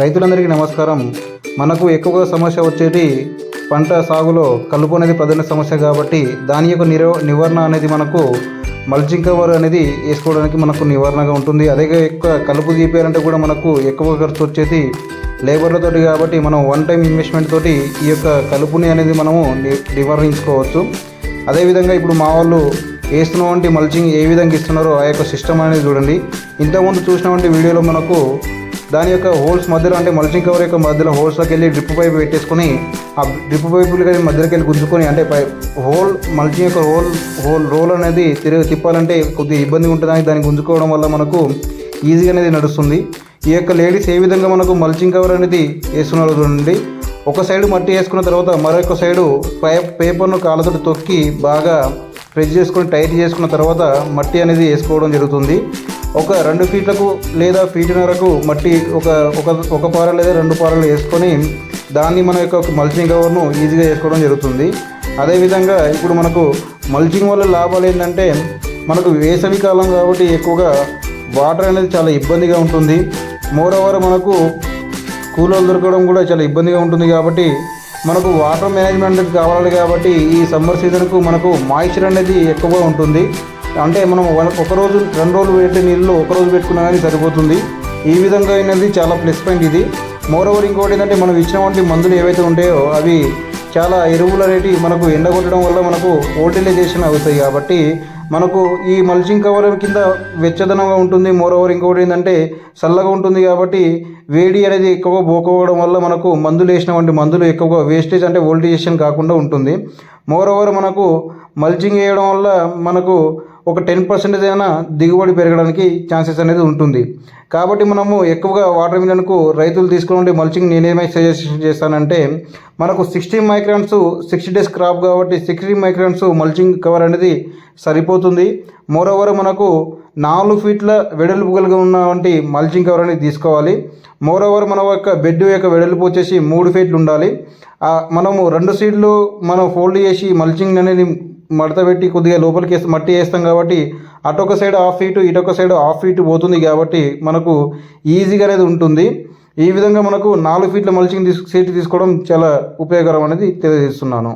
రైతులందరికీ నమస్కారం. మనకు ఎక్కువగా సమస్య వచ్చేది పంట సాగులో కలుపు అనేది ప్రధాన సమస్య కాబట్టి దాని యొక్క నిరో నివారణ అనేది మనకు మల్చింగ్ కవర్ అనేది వేసుకోవడానికి మనకు నివారణగా ఉంటుంది. అదే ఎక్కువ కలుపు తీపేయాలంటే కూడా మనకు ఎక్కువ ఖర్చు వచ్చేది లేబర్లతోటి కాబట్టి మనం వన్ టైం ఇన్వెస్ట్మెంట్ తోటి ఈ యొక్క కలుపుని అనేది మనము ని- నివారించుకోవచ్చు. అదేవిధంగా ఇప్పుడు మా వాళ్ళు వేస్తున్నటువంటి మల్చింగ్ ఏ విధంగా ఇస్తున్నారో ఆ యొక్క సిస్టమ్ అనేది చూడండి. ఇంతకుముందు చూసినటువంటి వీడియోలో మనకు దాని యొక్క హోల్స్ మధ్యలో అంటే మల్చింగ్ కవర్ యొక్క మధ్యలో హోల్స్లోకి వెళ్ళి డ్రిప్ పైప్ పెట్టేసుకొని ఆ డ్రిప్ పైపులు కానీ మధ్యలోకి వెళ్ళి గుంజుకొని అంటే పై హోల్ మల్చింగ్ యొక్క హోల్ హోల్ రోల్ అనేది తిరిగి తిప్పాలంటే కొద్దిగా ఇబ్బంది ఉంటుందని దాన్ని గుంజుకోవడం వల్ల మనకు ఈజీగా అనేది నడుస్తుంది. ఈ యొక్క లేడీస్ ఏ విధంగా మనకు మల్చింగ్ కవర్ అనేది వేస్తున్నారో చూడండి. ఒక సైడ్ మట్టి వేసుకున్న తర్వాత మరొక సైడు పై పేపర్ను కాళ్ళతో తొక్కి బాగా ప్రెస్ చేసుకొని టైట్ చేసుకున్న తర్వాత మట్టి అనేది వేసుకోవడం జరుగుతుంది. ఒక రెండు ఫీట్లకు లేదా ఫీటున్నరకు మట్టి ఒక ఒక ఒక పార లేదా రెండు పారలు వేసుకొని దాన్ని మన యొక్క మల్చింగ్ కవర్ను ఈజీగా వేసుకోవడం జరుగుతుంది. అదేవిధంగా ఇప్పుడు మనకు మల్చింగ్ వల్ల లాభాలు ఏంటంటే మనకు వేసవి కాలం కాబట్టి ఎక్కువగా వాటర్ అనేది చాలా ఇబ్బందిగా ఉంటుంది. మోర్ ఓవర్ మనకు కూలర్లు దొరకడం కూడా చాలా ఇబ్బందిగా ఉంటుంది కాబట్టి మనకు వాటర్ మేనేజ్మెంట్ అనేది కావాలి కాబట్టి ఈ సమ్మర్ సీజన్కు మనకు మాయిశ్చర్ అనేది ఎక్కువగా ఉంటుంది. అంటే మనం ఒక రోజు రెండు రోజులు పెట్టే నీళ్ళు ఒక రోజు పెట్టుకున్నా కానీ సరిపోతుంది. ఈ విధంగా అయినది చాలా ప్లస్ పాయింట్ ఇది. మోర్ ఓవర్ ఇంకోటి ఏంటంటే మనం ఇచ్చినటువంటి మందులు ఏవైతే ఉంటాయో అవి చాలా ఎరువులు అనేటివి మనకు ఎండగొట్టడం వల్ల మనకు ఓటిలైజేషన్ అవుతాయి కాబట్టి మనకు ఈ మల్చింగ్ కవర్ కింద వెచ్చదనంగా ఉంటుంది. మోర్ ఓవర్ ఏంటంటే చల్లగా ఉంటుంది కాబట్టి వేడి అనేది ఎక్కువగా పోకపోవడం వల్ల మనకు మందులు వేసినటువంటి మందులు ఎక్కువగా వేస్టేజ్ అంటే ఓల్టేజేషన్ కాకుండా ఉంటుంది. మోర్ ఓవర్ మనకు మల్చింగ్ వేయడం వల్ల మనకు ఒక టెన్ పర్సెంటేజ్ అయినా దిగుబడి పెరగడానికి ఛాన్సెస్ అనేది ఉంటుంది. కాబట్టి మనము ఎక్కువగా వాటర్ మిలన్కు రైతులు తీసుకునే మల్చింగ్ నేనేమై సజెషన్ చేస్తానంటే మనకు sixty microns sixty days crop కాబట్టి సిక్స్టీ మైక్రాన్స్ మల్చింగ్ కవర్ అనేది సరిపోతుంది. మోరోవర్ మనకు నాలుగు ఫీట్ల వెడల్పు కలిగి ఉన్నటువంటి మల్చింగ్ కవర్ అనేది తీసుకోవాలి. మోరోవర్ మన యొక్క బెడ్ యొక్క వెడల్పు వచ్చేసి మూడు ఫీట్లు ఉండాలి. మనము రెండు సీట్లు మనం ఫోల్డ్ చేసి మల్చింగ్ అనేది మడత పెట్టి కొద్దిగా లోపలికి వేసి మట్టి వేస్తాం కాబట్టి అటొక సైడ్ హాఫ్ ఫీటు ఇటొక సైడ్ హాఫ్ ఫీట్ పోతుంది కాబట్టి మనకు ఈజీగా అనేది ఉంటుంది. ఈ విధంగా మనకు నాలుగు ఫీట్ల మల్చింగ్ తీసు సీట్ తీసుకోవడం చాలా ఉపయోగకరం అనేది తెలియజేస్తున్నాను.